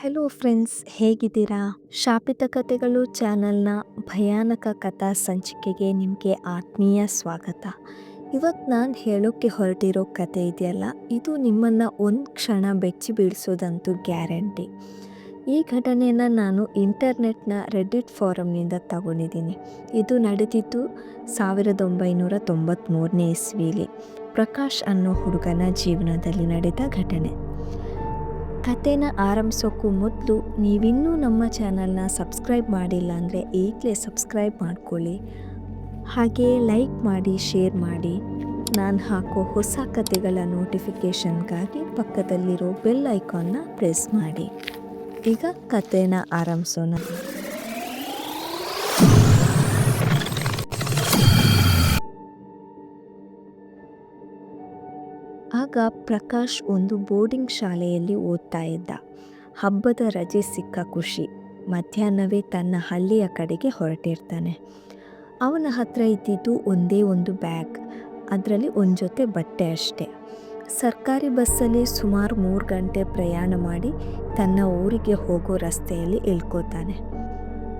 Hello friends, ಹೇಗಿದ್ದೀರಾ? ಶಾಪಿತ ಕಥೆಗಳು ಚಾನಲ್ನ ಭಯಾನಕ ಕಥಾ ಸಂಚಿಕೆಗೆ ನಿಮಗೆ ಆತ್ಮೀಯ ಸ್ವಾಗತ. ಇವತ್ತು ನಾನು ಹೇಳೋಕ್ಕೆ ಹೊರಟಿರೋ ಕತೆ ಇದೆಯಲ್ಲ, ಇದು ನಿಮ್ಮನ್ನು ಒಂದು ಕ್ಷಣ ಬೆಚ್ಚಿ ಬೀಳಿಸೋದಂತೂ ಗ್ಯಾರಂಟಿ. ಈ ಘಟನೆಯನ್ನು ನಾನು ಇಂಟರ್ನೆಟ್ನ ರೆಡಿಟ್ ಫಾರಮ್ನಿಂದ ತಗೊಂಡಿದ್ದೀನಿ. ಇದು ನಡೆದಿದ್ದು ಸಾವಿರದ ಒಂಬೈನೂರ ತೊಂಬತ್ತ್ಮೂರನೇ ಇಸ್ವಿಲಿ. ಪ್ರಕಾಶ್ ಅನ್ನೋ ಹುಡುಗನ ಜೀವನದಲ್ಲಿ ನಡೆದ ಘಟನೆ. ಕತೆನ ಆರಂಭಿಸೋಕ್ಕೂ ಮೊದಲು ನೀವಿನ್ನೂ ನಮ್ಮ ಚಾನಲ್ನ ಸಬ್ಸ್ಕ್ರೈಬ್ ಮಾಡಿಲ್ಲ ಅಂದರೆ ಈಗಲೇ ಸಬ್ಸ್ಕ್ರೈಬ್ ಮಾಡ್ಕೊಳ್ಳಿ. ಹಾಗೆ ಲೈಕ್ ಮಾಡಿ, ಶೇರ್ ಮಾಡಿ. ನಾನು ಹಾಕೋ ಹೊಸ ಕತೆಗಳ ನೋಟಿಫಿಕೇಷನ್ಗಾಗಿ ಪಕ್ಕದಲ್ಲಿರೋ ಬೆಲ್ ಐಕಾನ್ನ ಪ್ರೆಸ್ ಮಾಡಿ. ಈಗ ಕಥೆನ ಆರಂಭಿಸೋಣ. ಆಗ ಪ್ರಕಾಶ್ ಒಂದು ಬೋರ್ಡಿಂಗ್ ಶಾಲೆಯಲ್ಲಿ ಓದ್ತಾ ಇದ್ದ. ಹಬ್ಬದ ರಜೆ ಸಿಕ್ಕ ಖುಷಿ. ಮಧ್ಯಾಹ್ನವೇ ತನ್ನ ಹಳ್ಳಿಯ ಕಡೆಗೆ ಹೊರಟಿರ್ತಾನೆ. ಅವನ ಹತ್ರ ಇದ್ದಿದ್ದು ಒಂದೇ ಒಂದು ಬ್ಯಾಗ್. ಅದರಲ್ಲಿ ಒಂದು ಜೊತೆ ಬಟ್ಟೆ ಅಷ್ಟೆ. ಸರ್ಕಾರಿ ಬಸ್ಸಲ್ಲಿ ಸುಮಾರು ಮೂರು ಗಂಟೆ ಪ್ರಯಾಣ ಮಾಡಿ ತನ್ನ ಊರಿಗೆ ಹೋಗೋ ರಸ್ತೆಯಲ್ಲಿ ಇಳ್ಕೋತಾನೆ.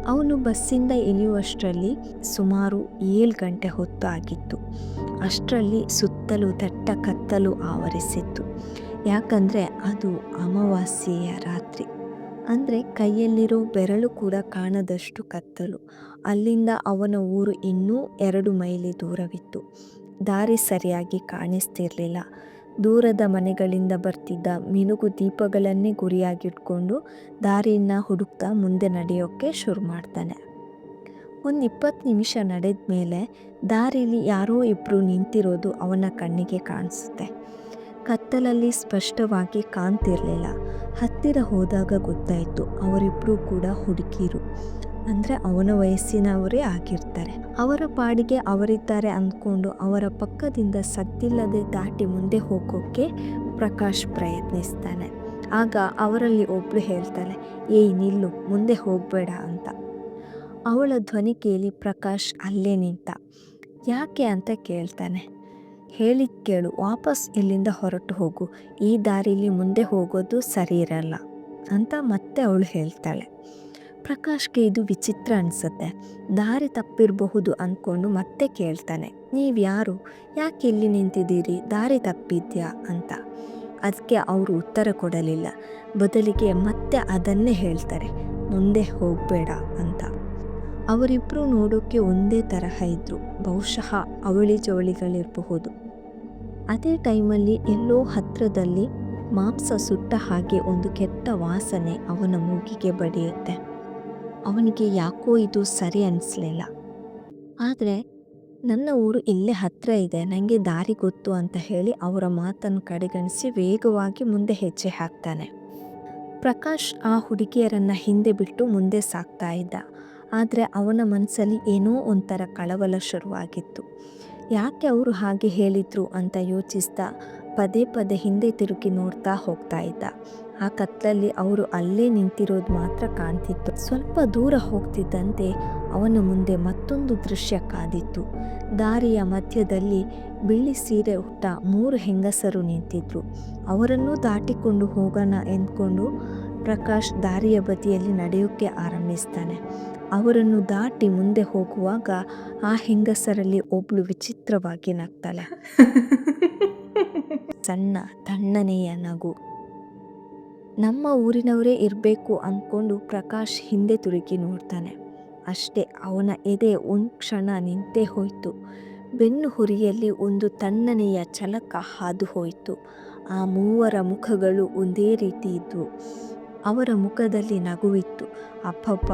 ಅವನು ಬಸ್ಸಿಂದ ಇಳಿಯುವಷ್ಟರಲ್ಲಿ ಸುಮಾರು ಏಳು ಗಂಟೆ ಹೊತ್ತು ಆಗಿತ್ತು. ಅಷ್ಟರಲ್ಲಿ ಸುತ್ತಲೂ ದಟ್ಟ ಕತ್ತಲು ಆವರಿಸಿತ್ತು. ಯಾಕಂದರೆ ಅದು ಅಮಾವಾಸ್ಯೆಯ ರಾತ್ರಿ. ಅಂದರೆ ಕೈಯಲ್ಲಿರೋ ಬೆರಳು ಕೂಡ ಕಾಣದಷ್ಟು ಕತ್ತಲು. ಅಲ್ಲಿಂದ ಅವನ ಊರು ಇನ್ನೂ ಎರಡು ಮೈಲಿ ದೂರವಿತ್ತು. ದಾರಿ ಸರಿಯಾಗಿ ಕಾಣಿಸ್ತಿರ್ಲಿಲ್ಲ. ದೂರದ ಮನೆಗಳಿಂದ ಬರ್ತಿದ್ದ ಮಿನುಗು ದೀಪಗಳನ್ನೇ ಗುರಿಯಾಗಿಟ್ಕೊಂಡು ದಾರಿನ ಹುಡುಕ್ತಾ ಮುಂದೆ ನಡೆಯೋಕ್ಕೆ ಶುರು ಮಾಡ್ತಾನೆ. ಒಂದು ಇಪ್ಪತ್ತು ನಿಮಿಷ ನಡೆದ ಮೇಲೆ ದಾರಿಲಿ ಯಾರೋ ಇಬ್ಬರು ನಿಂತಿರೋದು ಅವನ ಕಣ್ಣಿಗೆ ಕಾಣಿಸುತ್ತೆ. ಕತ್ತಲಲ್ಲಿ ಸ್ಪಷ್ಟವಾಗಿ ಕಾಣ್ತಿರಲಿಲ್ಲ. ಹತ್ತಿರ ಹೋದಾಗ ಗೊತ್ತಾಯಿತು ಅವರಿಬ್ಬರೂ ಕೂಡ ಹುಡುಗಿರು. ಅಂದರೆ ಅವನ ವಯಸ್ಸಿನವರೇ ಆಗಿರ್ತಾರೆ. ಅವರ ಪಾಡಿಗೆ ಅವರಿದ್ದಾರೆ ಅಂದ್ಕೊಂಡು ಅವರ ಪಕ್ಕದಿಂದ ಸದ್ದಿಲ್ಲದೆ ದಾಟಿ ಮುಂದೆ ಹೋಗೋಕ್ಕೆ ಪ್ರಕಾಶ್ ಪ್ರಯತ್ನಿಸ್ತಾನೆ. ಆಗ ಅವರಲ್ಲಿ ಒಬ್ಬಳು ಹೇಳ್ತಾನೆ, ಏಯ್ ನಿಲ್ಲು, ಮುಂದೆ ಹೋಗಬೇಡ ಅಂತ. ಅವಳ ಧ್ವನಿ ಕೇಳಿ ಪ್ರಕಾಶ್ ಅಲ್ಲೇ ನಿಂತ. ಯಾಕೆ? ಅಂತ ಕೇಳ್ತಾನೆ. ಹೇಳಿ, ಕೇಳು, ವಾಪಸ್ ಇಲ್ಲಿಂದ ಹೊರಟು ಹೋಗು. ಈ ದಾರಿಲಿ ಮುಂದೆ ಹೋಗೋದು ಸರಿ ಇರಲ್ಲ ಅಂತ ಮತ್ತೆ ಅವಳು ಹೇಳ್ತಾಳೆ. ಪ್ರಕಾಶ್ಗೆ ಇದು ವಿಚಿತ್ರ ಅನಿಸುತ್ತೆ. ದಾರಿ ತಪ್ಪಿರಬಹುದು ಅಂದ್ಕೊಂಡು ಮತ್ತೆ ಕೇಳ್ತಾನೆ. ನೀವು ಯಾರು ಯಾಕೆ ಇಲ್ಲಿ ನಿಂತಿದ್ದೀರಿ? ದಾರಿ ತಪ್ಪಿದ್ಯಾ ಅಂತ. ಅದಕ್ಕೆ ಅವರು ಉತ್ತರ ಕೊಡಲಿಲ್ಲ. ಬದಲಿಗೆ ಮತ್ತೆ ಅದನ್ನೇ ಹೇಳ್ತಾರೆ. ಮುಂದೆ ಹೋಗಬೇಡ ಅಂತ. ಅವರಿಬ್ಬರು ನೋಡೋಕ್ಕೆ ಒಂದೇ ತರಹ ಇದ್ದರು ಬಹುಶಃ ಅವಳಿ ಜವಳಿಗಳಿರಬಹುದು. ಅದೇ ಟೈಮಲ್ಲಿ ಎಲ್ಲೋ ಹತ್ತಿರದಲ್ಲಿ ಮಾಂಸ ಸುಟ್ಟ ಹಾಗೆ ಒಂದು ಕೆಟ್ಟ ವಾಸನೆ ಅವನ ಮೂಗಿಗೆ ಬಡಿಯುತ್ತೆ. ಅವನಿಗೆ ಯಾಕೋ ಇದು ಸರಿ ಅನಿಸ್ಲಿಲ್ಲ. ಆದರೆ ನನ್ನ ಊರು ಇಲ್ಲೇ ಹತ್ತಿರ ಇದೆ ನನಗೆ ದಾರಿ ಗೊತ್ತು ಅಂತ ಹೇಳಿ ಅವರ ಮಾತನ್ನು ಕಡೆಗಣಿಸಿ ವೇಗವಾಗಿ ಮುಂದೆ ಹೆಜ್ಜೆ ಹಾಕ್ತಾನೆ. ಪ್ರಕಾಶ್ ಆ ಹುಡುಗಿಯರನ್ನು ಹಿಂದೆ ಬಿಟ್ಟು ಮುಂದೆ ಸಾಕ್ತಾ ಇದ್ದ. ಆದರೆ ಅವನ ಮನಸ್ಸಲ್ಲಿ ಏನೋ ಒಂಥರ ಕಳವಳ ಶುರುವಾಗಿತ್ತು. ಯಾಕೆ ಅವರು ಹಾಗೆ ಹೇಳಿದ್ರು ಅಂತ ಯೋಚಿಸ್ತಾ ಪದೇ ಪದೇ ಹಿಂದೆ ತಿರುಗಿ ನೋಡ್ತಾ ಹೋಗ್ತಾ ಇದ್ದ. ಆ ಕತ್ತಲಲ್ಲಿ ಅವರು ಅಲ್ಲೇ ನಿಂತಿರೋದು ಮಾತ್ರ ಕಾಣ್ತಿತ್ತು. ಸ್ವಲ್ಪ ದೂರ ಹೋಗ್ತಿದ್ದಂತೆ ಅವನ ಮುಂದೆ ಮತ್ತೊಂದು ದೃಶ್ಯ ಕಾದಿತ್ತು. ದಾರಿಯ ಮಧ್ಯದಲ್ಲಿ ಬಿಳಿ ಸೀರೆ ಹುಟ್ಟ ಮೂರು ಹೆಂಗಸರು ನಿಂತಿದ್ರು. ಅವರನ್ನು ದಾಟಿಕೊಂಡು ಹೋಗೋಣ ಎಂದ್ಕೊಂಡು ಪ್ರಕಾಶ್ ದಾರಿಯ ಬದಿಯಲ್ಲಿ ನಡೆಯೋಕ್ಕೆ ಆರಂಭಿಸ್ತಾನೆ. ಅವರನ್ನು ದಾಟಿ ಮುಂದೆ ಹೋಗುವಾಗ ಆ ಹೆಂಗಸರಲ್ಲಿ ಒಬ್ಳು ವಿಚಿತ್ರವಾಗಿ ನಗ್ತಾಳೆ. ಸಣ್ಣ ತಣ್ಣನೆಯ ನಗು. ನಮ್ಮ ಊರಿನವರೇ ಇರಬೇಕು ಅಂದ್ಕೊಂಡು ಪ್ರಕಾಶ್ ಹಿಂದೆ ತುರುಕಿ ನೋಡ್ತಾನೆ. ಅಷ್ಟೇ ಅವನ ಎದೆ ಒಂದು ಕ್ಷಣ ನಿಂತೇ ಹೋಯಿತು. ಬೆನ್ನು ಹುರಿಯಲ್ಲಿ ಒಂದು ತಣ್ಣನೆಯ ಛಲಕ ಹಾದು ಹೋಯಿತು. ಆ ಮೂವರ ಮುಖಗಳು ಒಂದೇ ರೀತಿ ಇದ್ವು. ಅವರ ಮುಖದಲ್ಲಿ ನಗುವಿತ್ತು. ಅಪ್ಪಪ್ಪ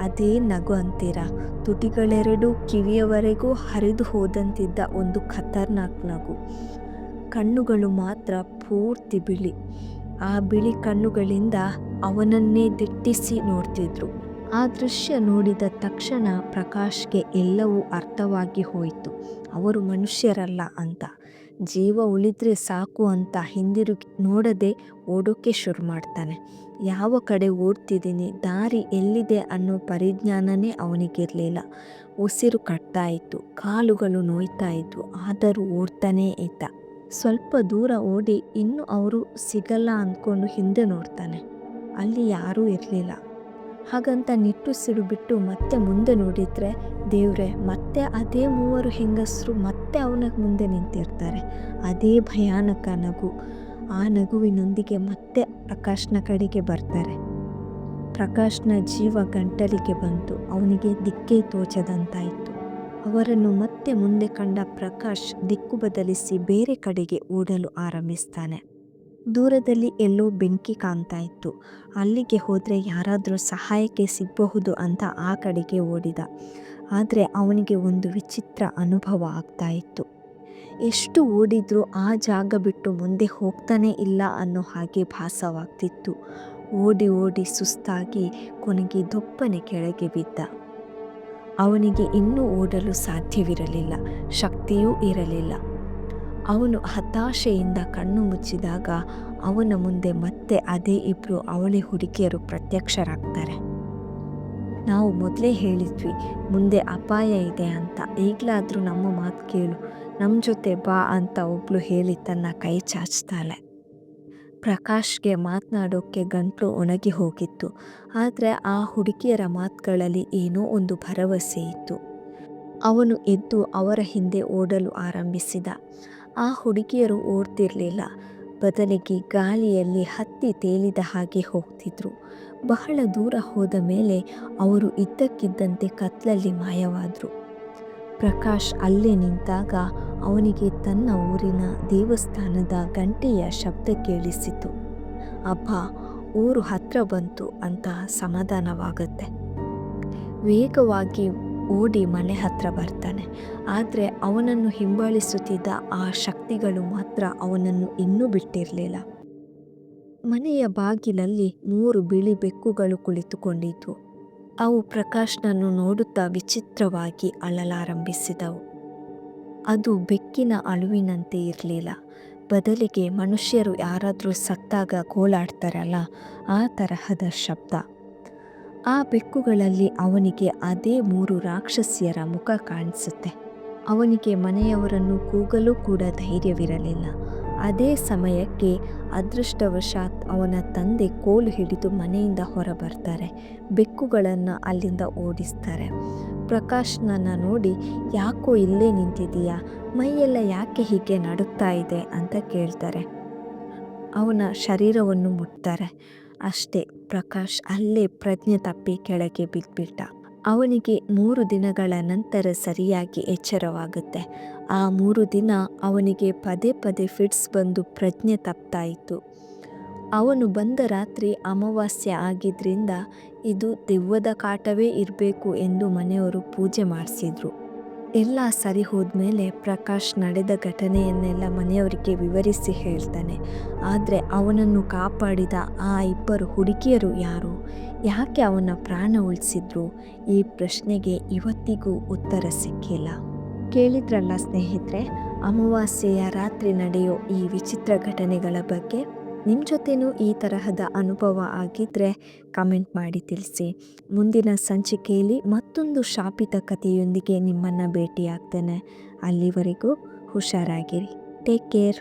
ಅದೇ ನಗು ಅಂತೀರ? ತುಟಿಗಳೆರಡೂ ಕಿವಿಯವರೆಗೂ ಹರಿದು ಹೋದಂತಿದ್ದ ಒಂದು ಖತರ್ನಾಕ್ ನಗು. ಕಣ್ಣುಗಳು ಮಾತ್ರ ಪೂರ್ತಿ ಬಿಳಿ. ಆ ಬಿಳಿ ಕಣ್ಣುಗಳಿಂದ ಅವನನ್ನೇ ದಿಟ್ಟಿಸಿ ನೋಡ್ತಿದ್ರು. ಆ ದೃಶ್ಯ ನೋಡಿದ ತಕ್ಷಣ ಪ್ರಕಾಶ್ಗೆ ಎಲ್ಲವೂ ಅರ್ಥವಾಗಿ ಹೋಯಿತು. ಅವರು ಮನುಷ್ಯರಲ್ಲ ಅಂತ. ಜೀವ ಉಳಿದ್ರೆ ಸಾಕು ಅಂತ ಹಿಂದಿರುಗಿ ನೋಡದೆ ಓಡೋಕೆ ಶುರು ಮಾಡ್ತಾನೆ. ಯಾವ ಕಡೆ ಓಡ್ತಿದ್ದೀನಿ, ದಾರಿ ಎಲ್ಲಿದೆ ಅನ್ನೋ ಪರಿಜ್ಞಾನನೇ ಅವನಿಗಿರಲಿಲ್ಲ. ಉಸಿರು ಕಟ್ತಾ ಇತ್ತು, ಕಾಲುಗಳು ನೋಯ್ತಾ ಇತ್ತು ಆದರೂ ಓಡ್ತಾನೇ ಇದ್ದ. ಸ್ವಲ್ಪ ದೂರ ಓಡಿ ಇನ್ನು ಅವರು ಸಿಗಲ್ಲ ಅಂದ್ಕೊಂಡು ಹಿಂದೆ ನೋಡ್ತಾನೆ. ಅಲ್ಲಿ ಯಾರೂ ಇರಲಿಲ್ಲ. ಹಾಗಂತ ನಿಟ್ಟುಸಿರು ಬಿಟ್ಟು ಮತ್ತೆ ಮುಂದೆ ನೋಡಿದರೆ, ದೇವ್ರೆ, ಮತ್ತೆ ಅದೇ ಮೂವರು ಹೆಂಗಸರು ಮತ್ತೆ ಅವನ ಮುಂದೆ ನಿಂತಿರ್ತಾರೆ. ಅದೇ ಭಯಾನಕ ನಗು. ಆ ನಗುವಿನೊಂದಿಗೆ ಮತ್ತೆ ಪ್ರಕಾಶ್ನ ಕಡೆಗೆ ಬರ್ತಾರೆ. ಪ್ರಕಾಶ್ನ ಜೀವ ಗಂಟಲಿಗೆ ಬಂತು. ಅವನಿಗೆ ದಿಕ್ಕೇ ತೋಚದಂತಾಯಿತು. ಅವರನ್ನು ಮತ್ತೆ ಮುಂದೆ ಕಂಡ ಪ್ರಕಾಶ್ ದಿಕ್ಕು ಬದಲಿಸಿ ಬೇರೆ ಕಡೆಗೆ ಓಡಲು ಆರಂಭಿಸ್ತಾನೆ. ದೂರದಲ್ಲಿ ಎಲ್ಲೋ ಬೆಂಕಿ ಕಾಣ್ತಾ ಇತ್ತು. ಅಲ್ಲಿಗೆ ಹೋದರೆ ಯಾರಾದರೂ ಸಹಾಯಕ್ಕೆ ಸಿಗಬಹುದು ಅಂತ ಆ ಕಡೆಗೆ ಓಡಿದ. ಆದರೆ ಅವನಿಗೆ ಒಂದು ವಿಚಿತ್ರ ಅನುಭವ ಆಗ್ತಾ ಇತ್ತು. ಎಷ್ಟು ಓಡಿದ್ರೂ ಆ ಜಾಗ ಬಿಟ್ಟು ಮುಂದೆ ಹೋಗ್ತಾನೇ ಇಲ್ಲ ಅನ್ನೋ ಹಾಗೆ ಭಾಸವಾಗ್ತಿತ್ತು. ಓಡಿ ಓಡಿ ಸುಸ್ತಾಗಿ ಕೊನೆಗೆ ದೊಪ್ಪನೆ ಕೆಳಗೆ ಬಿದ್ದ. ಅವನಿಗೆ ಇನ್ನೂ ಓಡಲು ಸಾಧ್ಯವಿರಲಿಲ್ಲ, ಶಕ್ತಿಯೂ ಇರಲಿಲ್ಲ. ಅವನು ಹತಾಶೆಯಿಂದ ಕಣ್ಣು ಮುಚ್ಚಿದಾಗ ಅವನ ಮುಂದೆ ಮತ್ತೆ ಅದೇ ಇಬ್ಬರು ಅವಳಿ ಹುಡುಗಿಯರು ಪ್ರತ್ಯಕ್ಷರಾಗ್ತಾರೆ. ನಾವು ಮೊದಲೇ ಹೇಳಿದ್ವಿ, ಮುಂದೆ ಅಪಾಯ ಇದೆ ಅಂತ. ಈಗಲಾದರೂ ನಮ್ಮ ಮಾತು ಕೇಳು ನಮ್ಮ ಜೊತೆ ಬಾ ಅಂತ ಒಬ್ಳು ಹೇಳಿ ತನ್ನ ಕೈ ಚಾಚ್ತಾಳೆ. ಪ್ರಕಾಶ್ಗೆ ಮಾತನಾಡೋಕ್ಕೆ ಗಂಟಲು ಒಣಗಿ ಹೋಗಿತ್ತು. ಆದರೆ ಆ ಹುಡುಗಿಯರ ಮಾತುಗಳಲ್ಲಿ ಏನೋ ಒಂದು ಭರವಸೆ ಇತ್ತು. ಅವನು ಎದ್ದು ಅವರ ಹಿಂದೆ ಓಡಲು ಆರಂಭಿಸಿದ. ಆ ಹುಡುಗಿಯರು ಓಡ್ತಿರಲಿಲ್ಲ. ಬದಲಿಗೆ ಗಾಳಿಯಲ್ಲಿ ಹತ್ತಿ ತೇಲಿದ ಹಾಗೆ ಹೋಗ್ತಿದ್ರು. ಬಹಳ ದೂರ ಹೋದ ಮೇಲೆ ಅವರು ಇದ್ದಕ್ಕಿದ್ದಂತೆ ಕತ್ಲಲ್ಲಿ ಮಾಯವಾದರು. ಪ್ರಕಾಶ್ ಅಲ್ಲೇ ನಿಂತಾಗ ಅವನಿಗೆ ತನ್ನ ಊರಿನ ದೇವಸ್ಥಾನದ ಗಂಟೆಯ ಶಬ್ದ ಕೇಳಿಸಿತು. ಅಬ್ಬ, ಊರು ಹತ್ರ ಬಂತು ಅಂತ ಸಮಾಧಾನವಾಗುತ್ತೆ. ವೇಗವಾಗಿ ಓಡಿ ಮನೆ ಹತ್ರ ಬರ್ತಾನೆ. ಆದರೆ ಅವನನ್ನು ಹಿಂಬಾಲಿಸುತ್ತಿದ್ದ ಆ ಶಕ್ತಿಗಳು ಮಾತ್ರ ಅವನನ್ನು ಇನ್ನೂ ಬಿಟ್ಟಿರಲಿಲ್ಲ. ಮನೆಯ ಬಾಗಿಲಲ್ಲಿ ಮೂರು ಬಿಳಿ ಬೆಕ್ಕುಗಳು ಕುಳಿತುಕೊಂಡಿದ್ವು. ಅವು ಪ್ರಕಾಶ್ನನ್ನು ನೋಡುತ್ತಾ ವಿಚಿತ್ರವಾಗಿ ಅಳಲಾರಂಭಿಸಿದವು. ಅದು ಬೆಕ್ಕಿನ ಅಳುವಿನಂತೆ ಇರಲಿಲ್ಲ. ಬದಲಿಗೆ ಮನುಷ್ಯರು ಯಾರಾದರೂ ಸತ್ತಾಗ ಗೋಳಾಡ್ತಾರಲ್ಲ, ಆ ತರಹದ ಶಬ್ದ. ಆ ಬೆಕ್ಕುಗಳಲ್ಲಿ ಅವನಿಗೆ ಅದೇ ಮೂರು ರಾಕ್ಷಸಿಯರ ಮುಖ ಕಾಣಿಸುತ್ತೆ. ಅವನಿಗೆ ಮನೆಯವರನ್ನು ಕೂಗಲು ಕೂಡ ಧೈರ್ಯವಿರಲಿಲ್ಲ. ಅದೇ ಸಮಯಕ್ಕೆ ಅದೃಷ್ಟವಶಾತ್ ಅವನ ತಂದೆ ಕೋಲು ಹಿಡಿದು ಮನೆಯಿಂದ ಹೊರಬರ್ತಾರೆ. ಬೆಕ್ಕುಗಳನ್ನು ಅಲ್ಲಿಂದ ಓಡಿಸ್ತಾರೆ. ಪ್ರಕಾಶ್ನನ್ನು ನೋಡಿ ಯಾಕೋ ಇಲ್ಲೇ ನಿಂತಿದೀಯಾ ಮೈಯೆಲ್ಲ ಯಾಕೆ ಹೀಗೆ ನಡುಕ್ತಾ ಇದೆ? ಅಂತ ಕೇಳ್ತಾರೆ. ಅವನ ಶರೀರವನ್ನು ಮುಟ್ತಾರೆ. ಅಷ್ಟೇ, ಪ್ರಕಾಶ್ ಅಲ್ಲೇ ಪ್ರಜ್ಞೆ ತಪ್ಪಿ ಕೆಳಗೆ ಬಿದ್ದುಬಿಟ್ಟ ಅವನಿಗೆ ಮೂರು ದಿನಗಳ ನಂತರ ಸರಿಯಾಗಿ ಎಚ್ಚರವಾಗುತ್ತೆ. ಆ ಮೂರು ದಿನ ಅವನಿಗೆ ಪದೇ ಪದೇ ಫಿಟ್ಸ್ ಬಂದು ಪ್ರಜ್ಞೆ ತಪ್ತಾಯಿತು. ಅವನು ಬಂದ ರಾತ್ರಿ ಅಮಾವಾಸ್ಯೆ ಆಗಿದ್ದರಿಂದ ಇದು ದೆವ್ವದ ಕಾಟವೇ ಇರಬೇಕು ಎಂದು ಮನೆಯವರು ಪೂಜೆ ಮಾಡಿಸಿದ್ರು. ಎಲ್ಲ ಸರಿ ಹೋದ್ಮೇಲೆ ಪ್ರಕಾಶ್ ನಡೆದ ಘಟನೆಯನ್ನೆಲ್ಲ ಮನೆಯವರಿಗೆ ವಿವರಿಸಿ ಹೇಳ್ತಾನೆ. ಆದರೆ ಅವನನ್ನು ಕಾಪಾಡಿದ ಆ ಇಬ್ಬರು ಹುಡುಗಿಯರು ಯಾರು? ಯಾಕೆ ಅವನ ಪ್ರಾಣ ಉಳಿಸಿದ್ರು? ಈ ಪ್ರಶ್ನೆಗೆ ಇವತ್ತಿಗೂ ಉತ್ತರ ಸಿಕ್ಕಿಲ್ಲ. ಕೇಳಿದ್ರಲ್ಲ ಸ್ನೇಹಿತರೆ, ಅಮಾವಾಸ್ಯೆಯ ರಾತ್ರಿ ನಡೆಯೋ ಈ ವಿಚಿತ್ರ ಘಟನೆಗಳ ಬಗ್ಗೆ? ನಿಮ್ಮ ಜೊತೆನೂ ಈ ತರಹದ ಅನುಭವ ಆಗಿದ್ದರೆ ಕಮೆಂಟ್ ಮಾಡಿ ತಿಳಿಸಿ. ಮುಂದಿನ ಸಂಚಿಕೆಯಲ್ಲಿ ಮತ್ತೊಂದು ಶಾಪಿತ ಕಥೆಯೊಂದಿಗೆ ನಿಮ್ಮನ್ನು ಭೇಟಿಯಾಗ್ತೇನೆ. ಅಲ್ಲಿವರೆಗೂ ಹುಷಾರಾಗಿರಿ. Take care